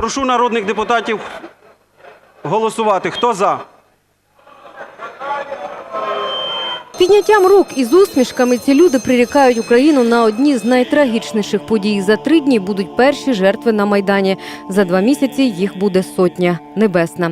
Прошу народних депутатів голосувати. Хто за? Підняттям рук і з усмішками ці люди прирікають Україну на одні з найтрагічніших подій. За три дні будуть перші жертви на майдані. За два місяці їх буде сотня небесна.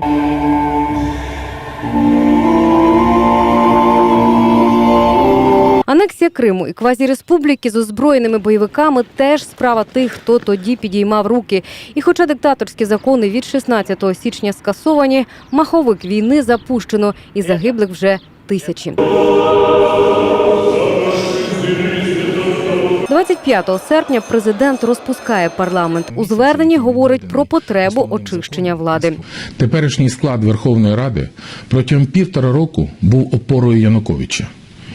Анексія Криму і квазіреспубліки з озброєними бойовиками теж справа тих, хто тоді підіймав руки. І хоча диктаторські закони від 16 січня скасовані, маховик війни запущено і загиблих вже тисячі. 25 серпня президент розпускає парламент. У зверненні говорить про потребу очищення влади. Теперішній склад Верховної Ради протягом півтора року був опорою Януковича.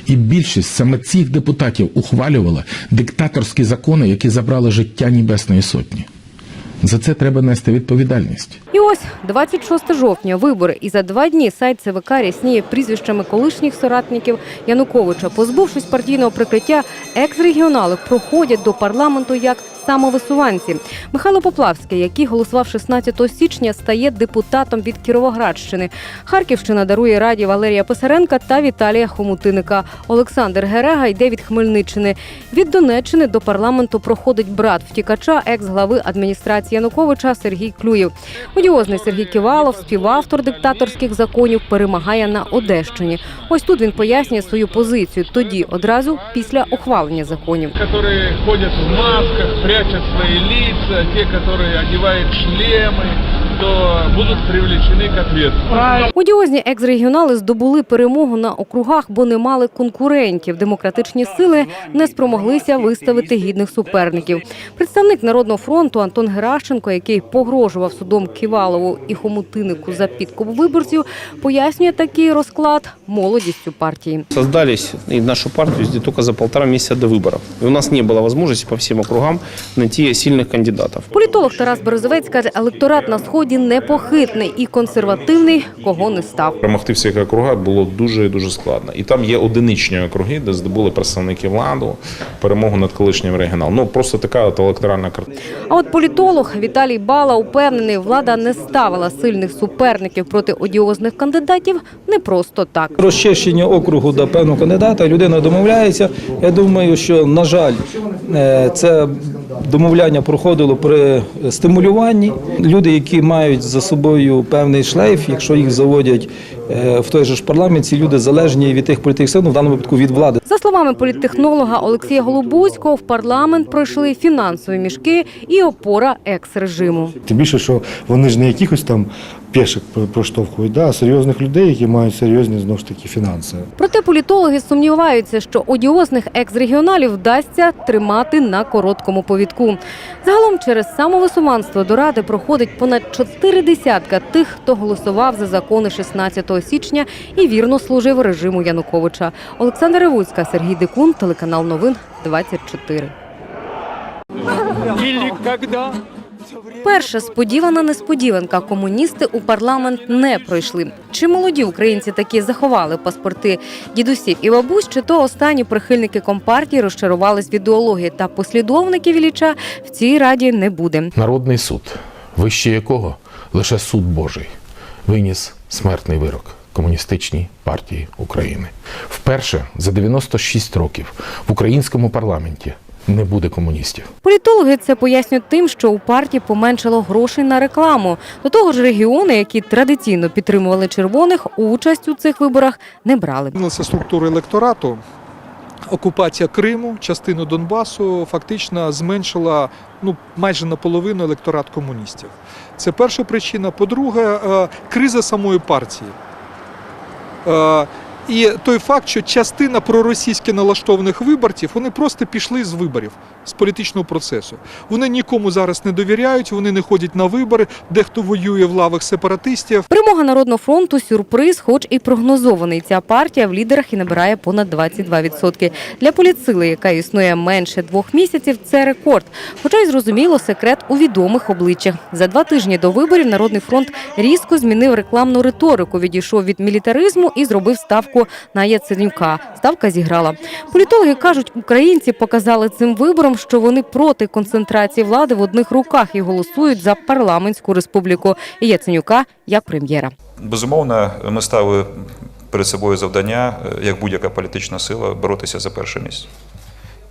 І більшість саме цих депутатів ухвалювала диктаторські закони, які забрали життя Небесної Сотні. За це треба нести відповідальність. І ось 26 жовтня вибори. І за два дні сайт ЦВК рясніє прізвищами колишніх соратників Януковича. Позбувшись партійного прикриття, екс-регіонали проходять до парламенту як самовисуванці. Михайло Поплавський, який голосував 16 січня, стає депутатом від Кіровоградщини. Харківщина дарує раді Валерія Писаренка та Віталія Хомутиника. Олександр Герега йде від Хмельниччини. Від Донеччини до парламенту проходить брат втікача, екс-глави адміністрації Януковича Сергій Клюєв. Одіозний Сергій Ківалов, співавтор диктаторських законів, перемагає на Одещині. Ось тут він пояснює свою позицію. Тоді одразу після ухвалення законів. которые ходят в масках, прячут свои лица, те, которые одевают шлемы, то будут привлечены к ответственности. Одіозні екс-регіонали здобули перемогу на округах, бо не мали конкурентів. Демократичні сили не спромоглися виставити гідних суперників. Представник народного фронту Антон Геращенко, який погрожував судом Ківалову і Хомутинику за підкуп виборців, пояснює такий розклад молодістю партії. Создались и нашу партию здесь только за полтора месяца до выборов. И у нас не было возможности по всем округам найти сильных кандидатов. Політолог Тарас Березовець каже, електорат на сході непохитний і консервативний, кого не став. Перемогти в цих округах було дуже дуже складно. І там є одиничні округи, де здобули представники владу перемогу над колишнім регіоналом. Ну просто така от електоральна картина. А от політолог Віталій Бала упевнений, влада не ставила сильних суперників проти одіозних кандидатів не просто так. розчищення округу до певного кандидата, людина домовляється. Я думаю, що на жаль, е, це домовляння проходило при стимулюванні. Люди, які мають за собою певний шлейф, якщо їх заводять е, в той же ж парламент, ці люди залежні від тих політичних сил, ну, в даному випадку від влади. За словами політтехнолога Олексія Голубуцького, в парламент пройшли фінансові мішки і опора екс-режиму. Тим більше, що вони ж не якихось там про- проштовхують, да, а серйозних людей, які мають серйозні знову ж таки фінанси. Проте політологи сумніваються, що одіозних екс-регіоналів вдасться тримати на короткому повідку. Загалом через самовисуванство до ради проходить понад чотири десятка тих, хто голосував за закони 16 січня і вірно служив режиму Януковича. Олександр Ревуцька, Сергій Дикун, телеканал Новин 24. Перша сподівана несподіванка. Комуністи у парламент не пройшли. Чи молоді українці таки заховали паспорти дідусів і бабусь, чи то останні прихильники компартії розчарувались в ідеології та послідовників Ілліча в цій раді не буде. Народний суд, вище якого лише суд Божий, виніс смертний вирок комуністичній партії України. Вперше за 96 років в українському парламенті не буде комуністів. Політологи це пояснюють тим, що у партії поменшало грошей на рекламу. До того ж, регіони, які традиційно підтримували червоних, участь у цих виборах не брали. Змінилася структура електорату. Окупація Криму, частину Донбасу фактично зменшила ну, майже наполовину електорат комуністів. Це перша причина. По-друге, е, криза самої партії. І той факт, що частина проросійськи налаштованих виборців, вони просто пішли з виборів, з політичного процесу. Вони нікому зараз не довіряють, вони не ходять на вибори, дехто воює в лавах сепаратистів. Перемога Народного фронту сюрприз, хоч і прогнозований. Ця партія в лідерах і набирає понад 22%. Для політсили, яка існує менше двох місяців, це рекорд. Хоча й зрозуміло, секрет у відомих обличчях. За два тижні до виборів Народний фронт різко змінив рекламну риторику, відійшов від мілітаризму і зробив ставку на Яценюка. Ставка зіграла. Політологи кажуть, українці показали цим вибором, фактом, що вони проти концентрації влади в одних руках і голосують за парламентську республіку і Яценюка як прем'єра. Безумовно, ми ставили перед собою завдання, е, як будь-яка політична сила, боротися за перше місце.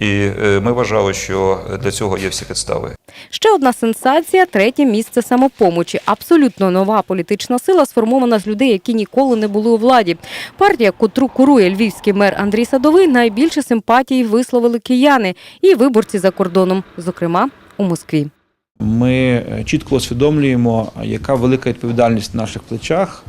І е, ми вважали, що для цього є всі підстави. Ще одна сенсація третє місце самопомочі. Абсолютно нова політична сила сформована з людей, які ніколи не були у владі. Партія, котру курує львівський мер Андрій Садовий, найбільше симпатії висловили кияни і виборці за кордоном, зокрема у Москві. Ми чітко усвідомлюємо, яка велика відповідальність на наших плечах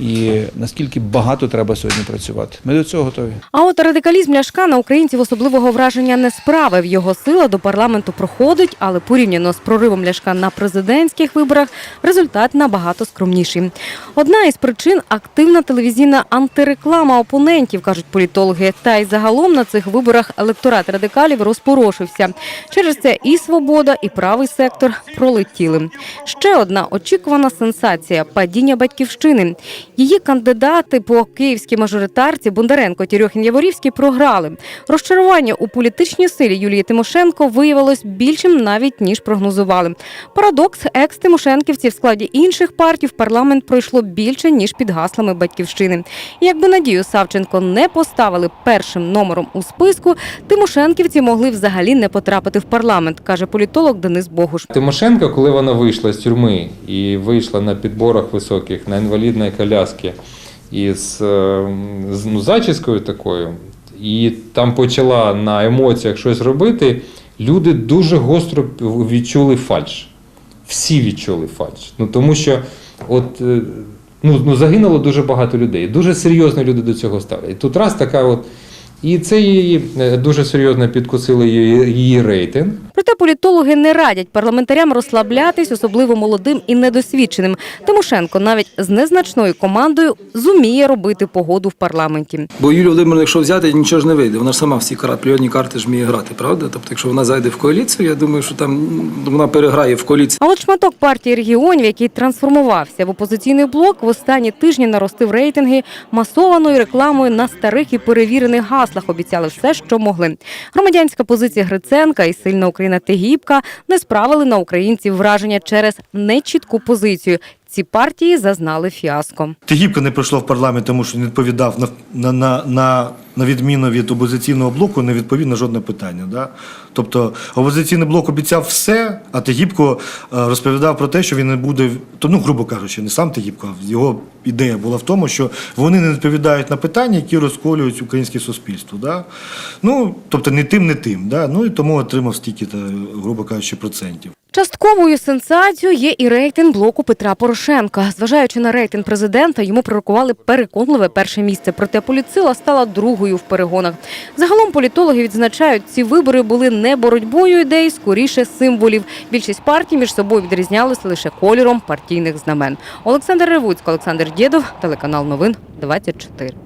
і наскільки багато треба сьогодні працювати. Ми до цього готові. А от радикалізм Ляшка на українців особливого враження не справив. Його сила до парламенту проходить, але порівняно з проривом Ляшка на президентських виборах результат набагато скромніший. Одна із причин активна телевізійна антиреклама опонентів, кажуть політологи. Та й загалом на цих виборах електорат радикалів розпорошився. Через це і свобода, і правий сектор пролетіли. Ще одна очікувана сенсація падіння батьківщини. Її кандидати по київській мажоритарці Бондаренко Тірьохін Яворівський програли. Розчарування у політичній силі Юлії Тимошенко виявилось більшим навіть ніж прогнозували. Парадокс екс-тимошенківців в складі інших партій в парламент пройшло більше ніж під гаслами батьківщини. Якби Надію Савченко не поставили першим номером у списку, тимошенківці могли взагалі не потрапити в парламент, каже політолог Денис Богуш. Тимошенко, коли вона вийшла з тюрми і вийшла на підборах високих, на інвалідній коляскі із е, ну, зачіскою такою, і там почала на емоціях щось робити, люди дуже гостро відчули фальш. Всі відчули фальш. Ну, тому що от, е, ну, ну, загинуло дуже багато людей. Дуже серйозно люди до цього ставлять. І тут раз така от. І це її е, дуже серйозно підкосило її, її рейтинг. Проте політологи не радять парламентарям розслаблятись, особливо молодим і недосвідченим. Тимошенко навіть з незначною командою зуміє робити погоду в парламенті. Бо Юлію Володимирівну, якщо взяти, нічого ж не вийде. Вона ж сама всі карат, прийомні карти ж вміє грати, правда? Тобто, якщо вона зайде в коаліцію, я думаю, що там вона переграє в коаліції. А от шматок партії регіонів, який трансформувався в опозиційний блок, в останні тижні наростив рейтинги масованою рекламою на старих і перевірених гаслах. Обіцяли все, що могли. Громадянська позиція Гриценка і сильна Україна Тегібка не справили на українців враження через нечітку позицію. Ці партії зазнали фіаско. Тигіпка не пройшла в парламент, тому що не відповідав на, на, на, на, на відміну від опозиційного блоку, не відповів на жодне питання. Да? Тобто опозиційний блок обіцяв все, а Тигіпко е, розповідав про те, що він не буде, то, ну, грубо кажучи, не сам Тигіпко, а його ідея була в тому, що вони не відповідають на питання, які розколюють українське суспільство. Да? Ну, тобто не тим, не тим. Да? Ну і тому отримав стільки, грубо кажучи, процентів. Частковою сенсацією є і рейтинг блоку Петра Порошенка. Зважаючи на рейтинг президента, йому пророкували переконливе перше місце. Проте політсила стала другою в перегонах. Загалом політологи відзначають, ці вибори були не боротьбою ідей, скоріше символів. Більшість партій між собою відрізнялися лише кольором партійних знамен. Олександр Ревуцько, Олександр Дєдов, телеканал Новин 24.